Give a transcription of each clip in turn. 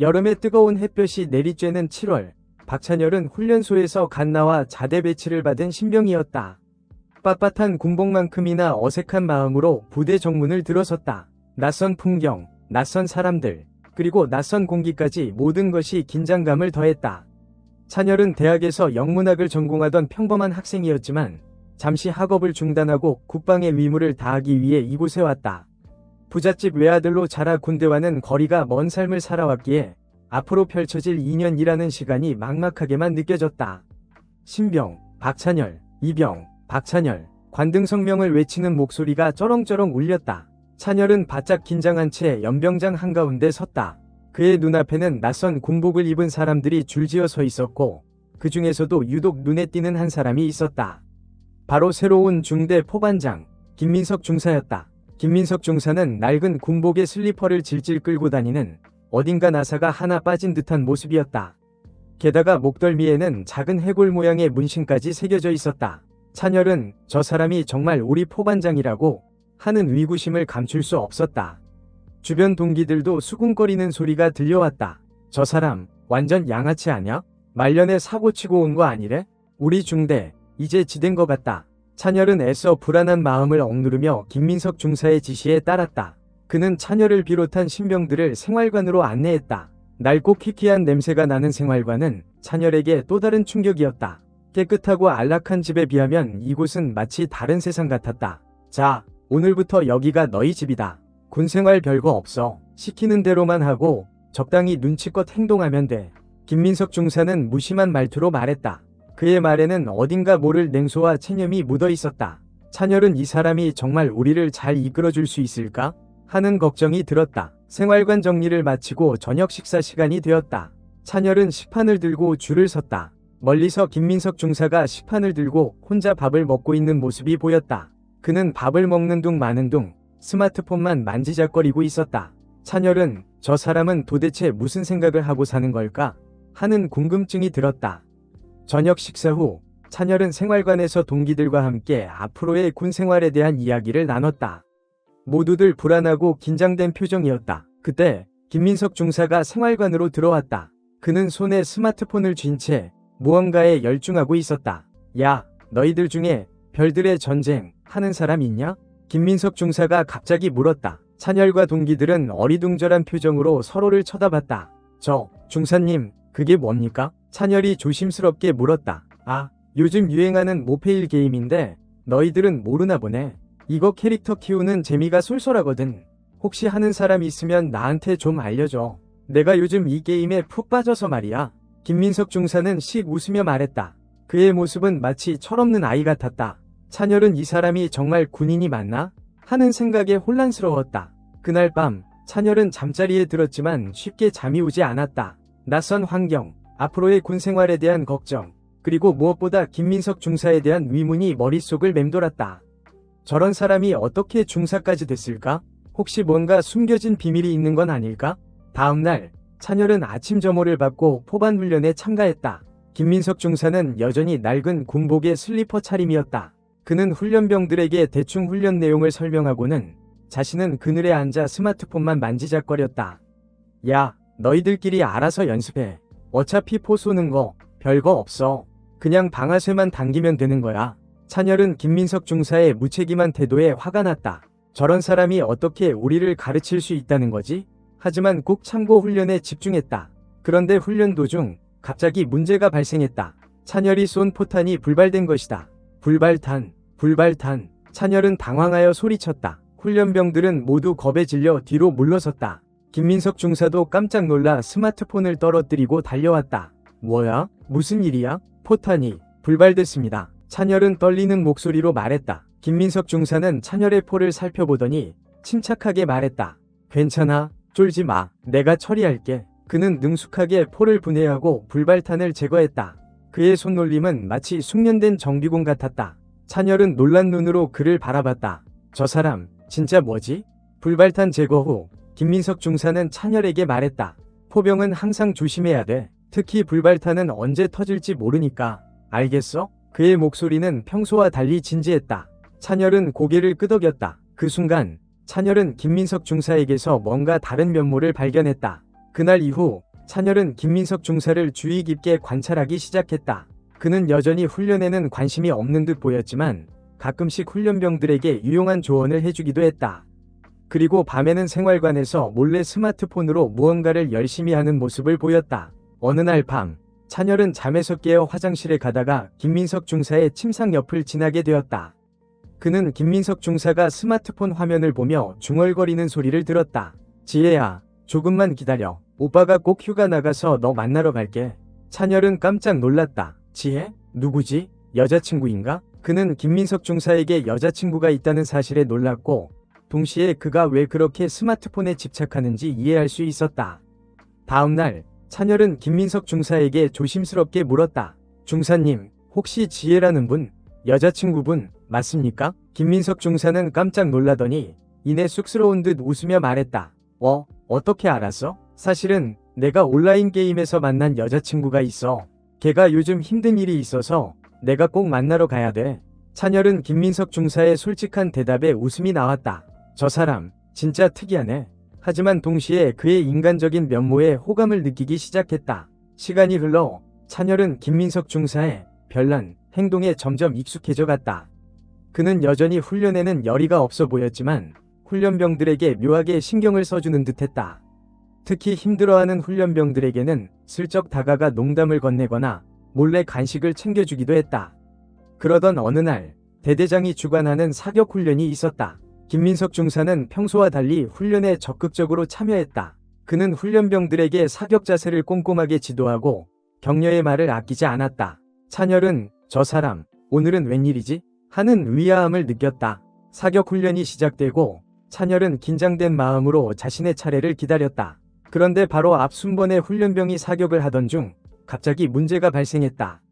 여름의 뜨거운 햇볕이 내리쬐는 7월, 박찬열은 훈련소에서 갓 나와 자대 배치를 받은 신병이었다. 빳빳한 군복만큼이나 어색한 마음으로 부대 정문을 들어섰다. 낯선 풍경, 낯선 사람들, 그리고 낯선 공기까지 모든 것이 긴장감을 더했다. 찬열은 대학에서 영문학을 전공하던 평범한 학생이었지만 잠시 학업을 중단하고 국방의 위무를 다하기 위해 이곳에 왔다. 부잣집 외아들로 자라 군대와는 거리가 먼 삶을 살아왔기에 앞으로 펼쳐질 2년이라는 시간이 막막하게만 느껴졌다. 신병, 박찬열, 이병, 박찬열, 관등 성명을 외치는 목소리가 쩌렁쩌렁 울렸다. 찬열은 바짝 긴장한 채 연병장 한가운데 섰다. 그의 눈앞에는 낯선 군복을 입은 사람들이 줄지어 서 있었고 그 중에서도 유독 눈에 띄는 한 사람이 있었다. 바로 새로운 중대 포반장 김민석 중사였다. 김민석 중사는 낡은 군복의 슬리퍼를 질질 끌고 다니는 어딘가 나사가 하나 빠진 듯한 모습이었다. 게다가 목덜미에는 작은 해골 모양의 문신까지 새겨져 있었다. 찬열은 저 사람이 정말 우리 포반장이라고 하는 위구심을 감출 수 없었다. 주변 동기들도 수군거리는 소리가 들려왔다. 저 사람 완전 양아치 아냐? 말년에 사고 치고 온 거 아니래? 우리 중대 이제 지된 것 같다. 찬열은 애써 불안한 마음을 억누르며 김민석 중사의 지시에 따랐다. 그는 찬열을 비롯한 신병들을 생활관으로 안내했다. 낡고 키키한 냄새가 나는 생활관은 찬열에게 또 다른 충격이었다. 깨끗하고 안락한 집에 비하면 이곳은 마치 다른 세상 같았다. 자, 오늘부터 여기가 너희 집이다. 군생활 별거 없어. 시키는 대로만 하고 적당히 눈치껏 행동하면 돼. 김민석 중사는 무심한 말투로 말했다. 그의 말에는 어딘가 모를 냉소와 체념이 묻어 있었다. 찬열은 이 사람이 정말 우리를 잘 이끌어줄 수 있을까? 하는 걱정이 들었다. 생활관 정리를 마치고 저녁 식사 시간이 되었다. 찬열은 식판을 들고 줄을 섰다. 멀리서 김민석 중사가 식판을 들고 혼자 밥을 먹고 있는 모습이 보였다. 그는 밥을 먹는 둥 마는 둥 스마트폰만 만지작거리고 있었다. 찬열은 저 사람은 도대체 무슨 생각을 하고 사는 걸까? 하는 궁금증이 들었다. 저녁 식사 후 찬열은 생활관에서 동기들과 함께 앞으로의 군 생활에 대한 이야기를 나눴다. 모두들 불안하고 긴장된 표정이었다. 그때 김민석 중사가 생활관으로 들어왔다. 그는 손에 스마트폰을 쥔 채 무언가에 열중하고 있었다. 야, 너희들 중에 별들의 전쟁 하는 사람 있냐? 김민석 중사가 갑자기 물었다. 찬열과 동기들은 어리둥절한 표정으로 서로를 쳐다봤다. 저, 중사님, 그게 뭡니까? 찬열이 조심스럽게 물었다. 아, 요즘 유행하는 모페일 게임인데 너희들은 모르나 보네. 이거 캐릭터 키우는 재미가 쏠쏠하거든. 혹시 하는 사람 있으면 나한테 좀 알려줘. 내가 요즘 이 게임에 푹 빠져서 말이야. 김민석 중사는 씩 웃으며 말했다. 그의 모습은 마치 철없는 아이 같았다. 찬열은 이 사람이 정말 군인이 맞나? 하는 생각에 혼란스러웠다. 그날 밤 찬열은 잠자리에 들었지만 쉽게 잠이 오지 않았다. 낯선 환경, 앞으로의 군 생활에 대한 걱정, 그리고 무엇보다 김민석 중사에 대한 위문이 머릿속을 맴돌았다. 저런 사람이 어떻게 중사까지 됐을까? 혹시 뭔가 숨겨진 비밀이 있는 건 아닐까? 다음날 찬열은 아침 점호를 받고 포반 훈련에 참가했다. 김민석 중사는 여전히 낡은 군복의 슬리퍼 차림이었다. 그는 훈련병들에게 대충 훈련 내용을 설명하고는 자신은 그늘에 앉아 스마트폰만 만지작거렸다. 야, 너희들끼리 알아서 연습해. 어차피 포 쏘는 거 별거 없어. 그냥 방아쇠만 당기면 되는 거야. 찬열은 김민석 중사의 무책임한 태도에 화가 났다. 저런 사람이 어떻게 우리를 가르칠 수 있다는 거지? 하지만 꼭 참고 훈련에 집중했다. 그런데 훈련 도중 갑자기 문제가 발생했다. 찬열이 쏜 포탄이 불발된 것이다. 불발탄, 불발탄. 찬열은 당황하여 소리쳤다. 훈련병들은 모두 겁에 질려 뒤로 물러섰다. 김민석 중사도 깜짝 놀라 스마트폰을 떨어뜨리고 달려왔다. 뭐야? 무슨 일이야? 포탄이 불발됐습니다. 찬열은 떨리는 목소리로 말했다. 김민석 중사는 찬열의 포를 살펴보더니 침착하게 말했다. 괜찮아. 쫄지 마. 내가 처리할게. 그는 능숙하게 포를 분해하고 불발탄을 제거했다. 그의 손놀림은 마치 숙련된 정비공 같았다. 찬열은 놀란 눈으로 그를 바라봤다. 저 사람, 진짜 뭐지? 불발탄 제거 후 김민석 중사는 찬열에게 말했다. 포병은 항상 조심해야 돼. 특히 불발탄은 언제 터질지 모르니까. 알겠어? 그의 목소리는 평소와 달리 진지했다. 찬열은 고개를 끄덕였다. 그 순간 찬열은 김민석 중사에게서 뭔가 다른 면모를 발견했다. 그날 이후 찬열은 김민석 중사를 주의 깊게 관찰하기 시작했다. 그는 여전히 훈련에는 관심이 없는 듯 보였지만 가끔씩 훈련병들에게 유용한 조언을 해주기도 했다. 그리고 밤에는 생활관에서 몰래 스마트폰으로 무언가를 열심히 하는 모습을 보였다. 어느 날 밤, 찬열은 잠에서 깨어 화장실에 가다가 김민석 중사의 침상 옆을 지나게 되었다. 그는 김민석 중사가 스마트폰 화면을 보며 중얼거리는 소리를 들었다. 지혜야, 조금만 기다려. 오빠가 꼭 휴가 나가서 너 만나러 갈게. 찬열은 깜짝 놀랐다. 지혜? 누구지? 여자친구인가? 그는 김민석 중사에게 여자친구가 있다는 사실에 놀랐고, 동시에 그가 왜 그렇게 스마트폰에 집착하는지 이해할 수 있었다. 다음날, 찬열은 김민석 중사에게 조심스럽게 물었다. 중사님, 혹시 지혜라는 분, 여자친구분, 맞습니까? 김민석 중사는 깜짝 놀라더니 이내 쑥스러운 듯 웃으며 말했다. 어, 어떻게 알았어? 사실은 내가 온라인 게임에서 만난 여자친구가 있어. 걔가 요즘 힘든 일이 있어서 내가 꼭 만나러 가야 돼. 찬열은 김민석 중사의 솔직한 대답에 웃음이 나왔다. 저 사람, 진짜 특이하네. 하지만 동시에 그의 인간적인 면모에 호감을 느끼기 시작했다. 시간이 흘러 찬열은 김민석 중사의 별난 행동에 점점 익숙해져 갔다. 그는 여전히 훈련에는 열의가 없어 보였지만 훈련병들에게 묘하게 신경을 써주는 듯했다. 특히 힘들어하는 훈련병들에게는 슬쩍 다가가 농담을 건네거나 몰래 간식을 챙겨주기도 했다. 그러던 어느 날 대대장이 주관하는 사격 훈련이 있었다. 김민석 중사는 평소와 달리 훈련에 적극적으로 참여했다. 그는 훈련병들에게 사격 자세를 꼼꼼하게 지도하고 격려의 말을 아끼지 않았다. 찬열은 저 사람 오늘은 웬일이지? 하는 위화함을 느꼈다. 사격 훈련이 시작되고 찬열은 긴장된 마음으로 자신의 차례를 기다렸다. 그런데 바로 앞 순번의 훈련병이 사격을 하던 중 갑자기 문제가 발생했다.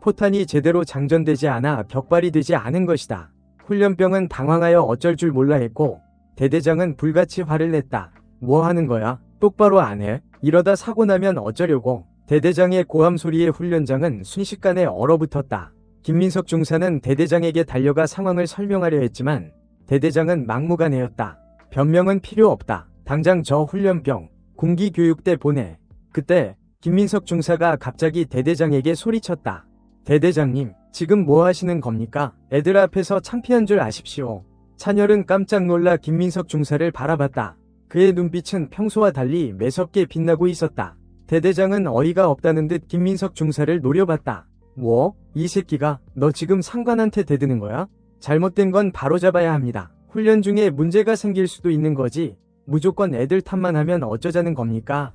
포탄이 제대로 장전되지 않아 격발이 되지 않은 것이다. 훈련병은 당황하여 어쩔 줄 몰라 했고 대대장은 불같이 화를 냈다. 뭐 하는 거야? 똑바로 안 해? 이러다 사고 나면 어쩌려고? 대대장의 고함 소리에 훈련장은 순식간에 얼어붙었다. 김민석 중사는 대대장에게 달려가 상황을 설명하려 했지만 대대장은 막무가내였다. 변명은 필요 없다. 당장 저 훈련병 공기교육대 보내. 그때 김민석 중사가 갑자기 대대장에게 소리쳤다. 대대장님, 지금 뭐 하시는 겁니까? 애들 앞에서 창피한 줄 아십시오. 찬열은 깜짝 놀라 김민석 중사를 바라봤다. 그의 눈빛은 평소와 달리 매섭게 빛나고 있었다. 대대장은 어이가 없다는 듯 김민석 중사를 노려봤다. 뭐? 이 새끼가 너 지금 상관한테 대드는 거야? 잘못된 건 바로잡아야 합니다. 훈련 중에 문제가 생길 수도 있는 거지. 무조건 애들 탓만 하면 어쩌자는 겁니까?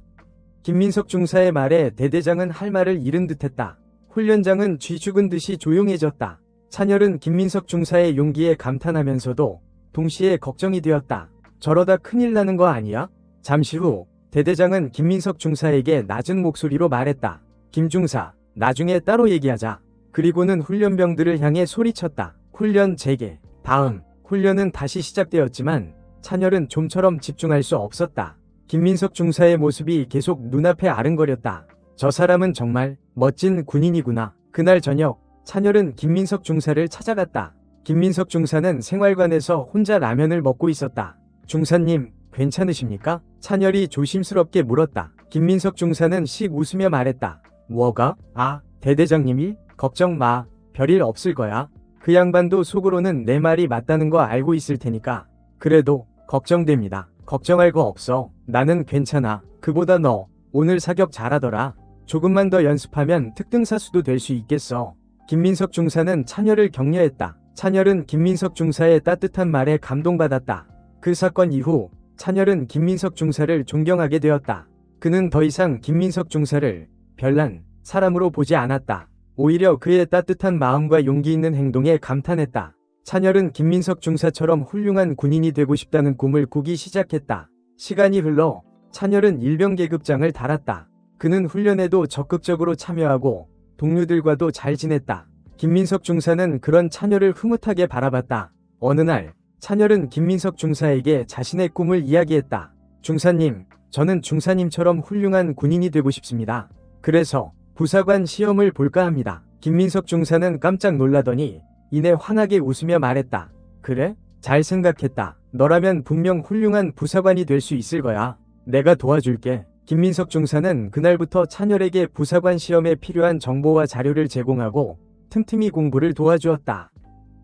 김민석 중사의 말에 대대장은 할 말을 잃은 듯했다. 훈련장은 쥐 죽은 듯이 조용해졌다. 찬열은 김민석 중사의 용기에 감탄하면서도 동시에 걱정이 되었다. 저러다 큰일 나는 거 아니야? 잠시 후 대대장은 김민석 중사에게 낮은 목소리로 말했다. 김 중사, 나중에 따로 얘기하자. 그리고는 훈련병들을 향해 소리쳤다. 훈련 재개. 다음, 훈련은 다시 시작되었지만 찬열은 좀처럼 집중할 수 없었다. 김민석 중사의 모습이 계속 눈앞에 아른거렸다. 저 사람은 정말 멋진 군인이구나. 그날 저녁, 찬열은 김민석 중사를 찾아갔다. 김민석 중사는 생활관에서 혼자 라면을 먹고 있었다. 중사님, 괜찮으십니까? 찬열이 조심스럽게 물었다. 김민석 중사는 씩 웃으며 말했다. 뭐가? 아, 대대장님이? 걱정 마. 별일 없을 거야. 그 양반도 속으로는 내 말이 맞다는 거 알고 있을 테니까. 그래도 걱정됩니다. 걱정할 거 없어. 나는 괜찮아. 그보다 너 오늘 사격 잘하더라. 조금만 더 연습하면 특등사수도 될 수 있겠어. 김민석 중사는 찬열을 격려했다. 찬열은 김민석 중사의 따뜻한 말에 감동받았다. 그 사건 이후 찬열은 김민석 중사를 존경하게 되었다. 그는 더 이상 김민석 중사를 별난 사람으로 보지 않았다. 오히려 그의 따뜻한 마음과 용기 있는 행동에 감탄했다. 찬열은 김민석 중사처럼 훌륭한 군인이 되고 싶다는 꿈을 꾸기 시작했다. 시간이 흘러 찬열은 일병 계급장을 달았다. 그는 훈련에도 적극적으로 참여하고 동료들과도 잘 지냈다. 김민석 중사는 그런 찬열을 흐뭇하게 바라봤다. 어느 날 찬열은 김민석 중사에게 자신의 꿈을 이야기했다. 중사님, 저는 중사님처럼 훌륭한 군인이 되고 싶습니다. 그래서 부사관 시험을 볼까 합니다. 김민석 중사는 깜짝 놀라더니 이내 환하게 웃으며 말했다. 그래? 잘 생각했다. 너라면 분명 훌륭한 부사관이 될 수 있을 거야. 내가 도와줄게. 김민석 중사는 그날부터 찬열에게 부사관 시험에 필요한 정보와 자료를 제공하고 틈틈이 공부를 도와주었다.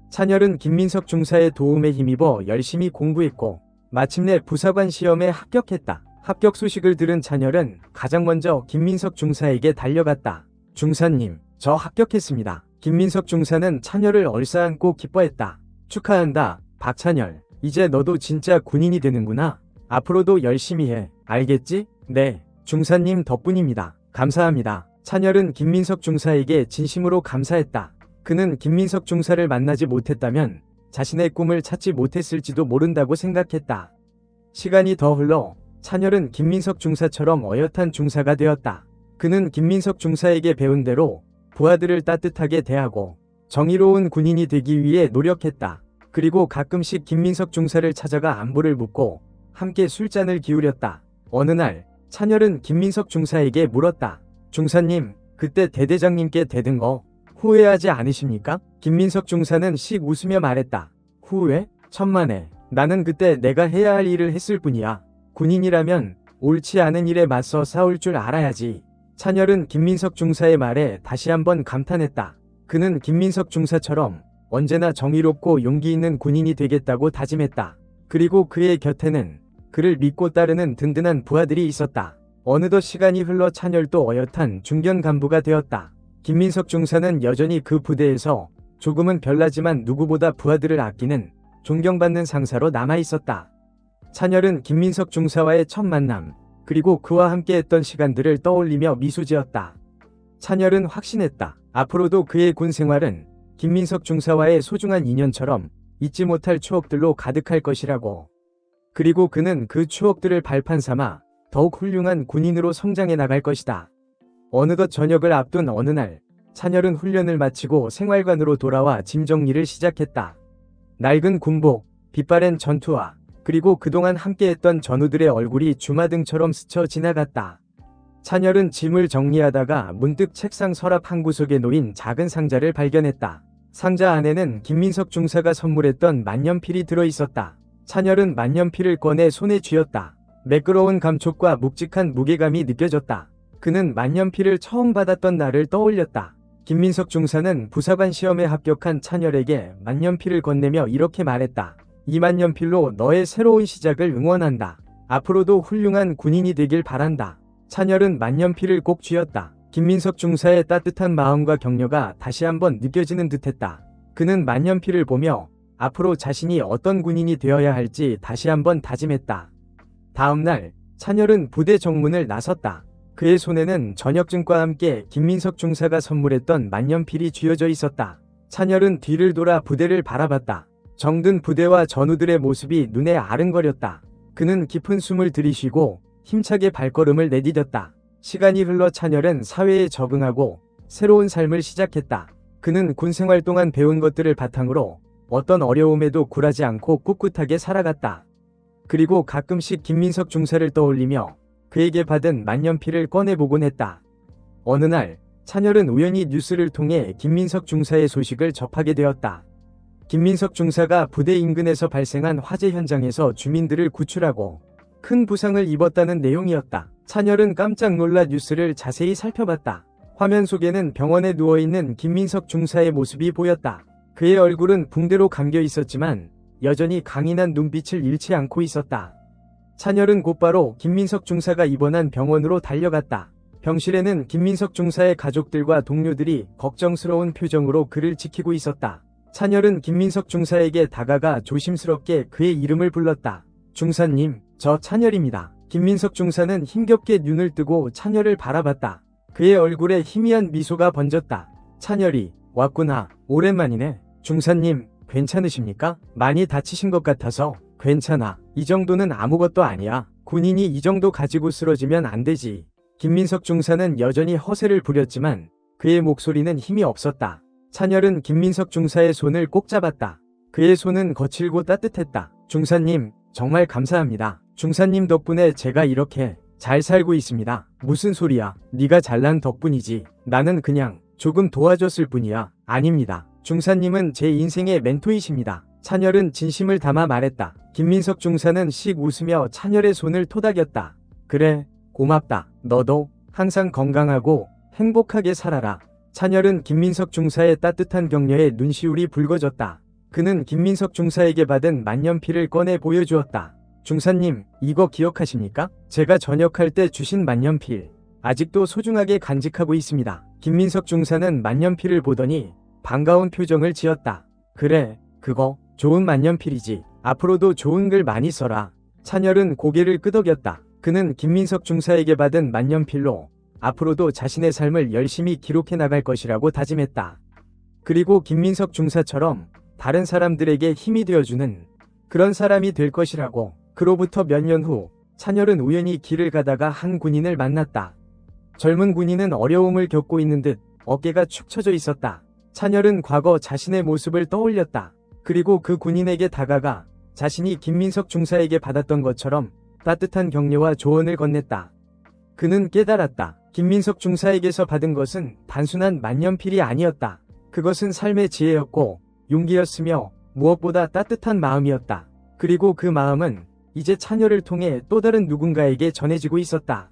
찬열은 김민석 중사의 도움에 힘입어 열심히 공부했고 마침내 부사관 시험에 합격했다. 합격 소식을 들은 찬열은 가장 먼저 김민석 중사에게 달려갔다. 중사님, 저 합격했습니다. 김민석 중사는 찬열을 얼싸안고 기뻐했다. 축하한다, 박찬열. 이제 너도 진짜 군인이 되는구나. 앞으로도 열심히 해. 알겠지? 네, 중사님 덕분입니다. 감사합니다. 찬열은 김민석 중사에게 진심으로 감사했다. 그는 김민석 중사를 만나지 못했다면 자신의 꿈을 찾지 못했을지도 모른다고 생각했다. 시간이 더 흘러 찬열은 김민석 중사처럼 어엿한 중사가 되었다. 그는 김민석 중사에게 배운 대로 부하들을 따뜻하게 대하고 정의로운 군인이 되기 위해 노력했다. 그리고 가끔씩 김민석 중사를 찾아가 안부를 묻고 함께 술잔을 기울였다. 어느 날 찬열은 김민석 중사에게 물었다. 중사님, 그때 대대장님께 대든 거 후회하지 않으십니까? 김민석 중사는 씩 웃으며 말했다. 후회? 천만에. 나는 그때 내가 해야 할 일을 했을 뿐이야. 군인이라면 옳지 않은 일에 맞서 싸울 줄 알아야지. 찬열은 김민석 중사의 말에 다시 한번 감탄했다. 그는 김민석 중사처럼 언제나 정의롭고 용기 있는 군인이 되겠다고 다짐했다. 그리고 그의 곁에는 그를 믿고 따르는 든든한 부하들이 있었다. 어느덧 시간이 흘러 찬열도 어엿한 중견 간부가 되었다. 김민석 중사는 여전히 그 부대에서 조금은 별나지만 누구보다 부하들을 아끼는 존경받는 상사로 남아 있었다. 찬열은 김민석 중사와의 첫 만남, 그리고 그와 함께했던 시간들을 떠올리며 미소 지었다. 찬열은 확신했다. 앞으로도 그의 군 생활은 김민석 중사와의 소중한 인연처럼 잊지 못할 추억들로 가득할 것이라고. 그리고 그는 그 추억들을 발판 삼아 더욱 훌륭한 군인으로 성장해 나갈 것이다. 어느덧 저녁을 앞둔 어느 날, 찬열은 훈련을 마치고 생활관으로 돌아와 짐 정리를 시작했다. 낡은 군복, 빛바랜 전투화, 그리고 그동안 함께했던 전우들의 얼굴이 주마등처럼 스쳐 지나갔다. 찬열은 짐을 정리하다가 문득 책상 서랍 한 구석에 놓인 작은 상자를 발견했다. 상자 안에는 김민석 중사가 선물했던 만년필이 들어있었다. 찬열은 만년필을 꺼내 손에 쥐었다. 매끄러운 감촉과 묵직한 무게감이 느껴졌다. 그는 만년필을 처음 받았던 날을 떠올렸다. 김민석 중사는 부사관 시험에 합격한 찬열에게 만년필을 건네며 이렇게 말했다. 이 만년필로 너의 새로운 시작을 응원한다. 앞으로도 훌륭한 군인이 되길 바란다. 찬열은 만년필을 꼭 쥐었다. 김민석 중사의 따뜻한 마음과 격려가 다시 한번 느껴지는 듯했다. 그는 만년필을 보며 앞으로 자신이 어떤 군인이 되어야 할지 다시 한번 다짐했다. 다음날 찬열은 부대 정문을 나섰다. 그의 손에는 전역증과 함께 김민석 중사가 선물했던 만년필이 쥐어져 있었다. 찬열은 뒤를 돌아 부대를 바라봤다. 정든 부대와 전우들의 모습이 눈에 아른거렸다. 그는 깊은 숨을 들이쉬고 힘차게 발걸음을 내디뎠다. 시간이 흘러 찬열은 사회에 적응하고 새로운 삶을 시작했다. 그는 군 생활 동안 배운 것들을 바탕으로 어떤 어려움에도 굴하지 않고 꿋꿋하게 살아갔다. 그리고 가끔씩 김민석 중사를 떠올리며 그에게 받은 만년필을 꺼내보곤 했다. 어느 날 찬열은 우연히 뉴스를 통해 김민석 중사의 소식을 접하게 되었다. 김민석 중사가 부대 인근에서 발생한 화재 현장에서 주민들을 구출하고 큰 부상을 입었다는 내용이었다. 찬열은 깜짝 놀라 뉴스를 자세히 살펴봤다. 화면 속에는 병원에 누워있는 김민석 중사의 모습이 보였다. 그의 얼굴은 붕대로 감겨 있었지만 여전히 강인한 눈빛을 잃지 않고 있었다. 찬열은 곧바로 김민석 중사가 입원한 병원으로 달려갔다. 병실에는 김민석 중사의 가족들과 동료들이 걱정스러운 표정으로 그를 지키고 있었다. 찬열은 김민석 중사에게 다가가 조심스럽게 그의 이름을 불렀다. 중사님, 저 찬열입니다. 김민석 중사는 힘겹게 눈을 뜨고 찬열을 바라봤다. 그의 얼굴에 희미한 미소가 번졌다. 찬열이 왔구나. 오랜만이네. 중사님, 괜찮으십니까? 많이 다치신 것 같아서 괜찮아. 이 정도는 아무것도 아니야. 군인이 이 정도 가지고 쓰러지면 안 되지. 김민석 중사는 여전히 허세를 부렸지만 그의 목소리는 힘이 없었다. 찬열은 김민석 중사의 손을 꼭 잡았다. 그의 손은 거칠고 따뜻했다. 중사님, 정말 감사합니다. 중사님 덕분에 제가 이렇게 잘 살고 있습니다. 무슨 소리야. 네가 잘난 덕분이지. 나는 그냥 조금 도와줬을 뿐이야. 아닙니다. 중사님은 제 인생의 멘토이십니다. 찬열은 진심을 담아 말했다. 김민석 중사는 씩 웃으며 찬열의 손을 토닥였다. 그래, 고맙다. 너도 항상 건강하고 행복하게 살아라. 찬열은 김민석 중사의 따뜻한 격려에 눈시울이 붉어졌다. 그는 김민석 중사에게 받은 만년필을 꺼내 보여주었다. 중사님, 이거 기억하십니까? 제가 전역할 때 주신 만년필. 아직도 소중하게 간직하고 있습니다. 김민석 중사는 만년필을 보더니 반가운 표정을 지었다. 그래, 그거 좋은 만년필이지. 앞으로도 좋은 글 많이 써라. 찬열은 고개를 끄덕였다. 그는 김민석 중사에게 받은 만년필로 앞으로도 자신의 삶을 열심히 기록해 나갈 것이라고 다짐했다. 그리고 김민석 중사처럼 다른 사람들에게 힘이 되어주는 그런 사람이 될 것이라고. 그로부터 몇 년 후, 찬열은 우연히 길을 가다가 한 군인을 만났다. 젊은 군인은 어려움을 겪고 있는 듯 어깨가 축 처져 있었다. 찬열은 과거 자신의 모습을 떠올렸다. 그리고 그 군인에게 다가가 자신이 김민석 중사에게 받았던 것처럼 따뜻한 격려와 조언을 건넸다. 그는 깨달았다. 김민석 중사에게서 받은 것은 단순한 만년필이 아니었다. 그것은 삶의 지혜였고 용기였으며 무엇보다 따뜻한 마음이었다. 그리고 그 마음은 이제 찬열을 통해 또 다른 누군가에게 전해지고 있었다.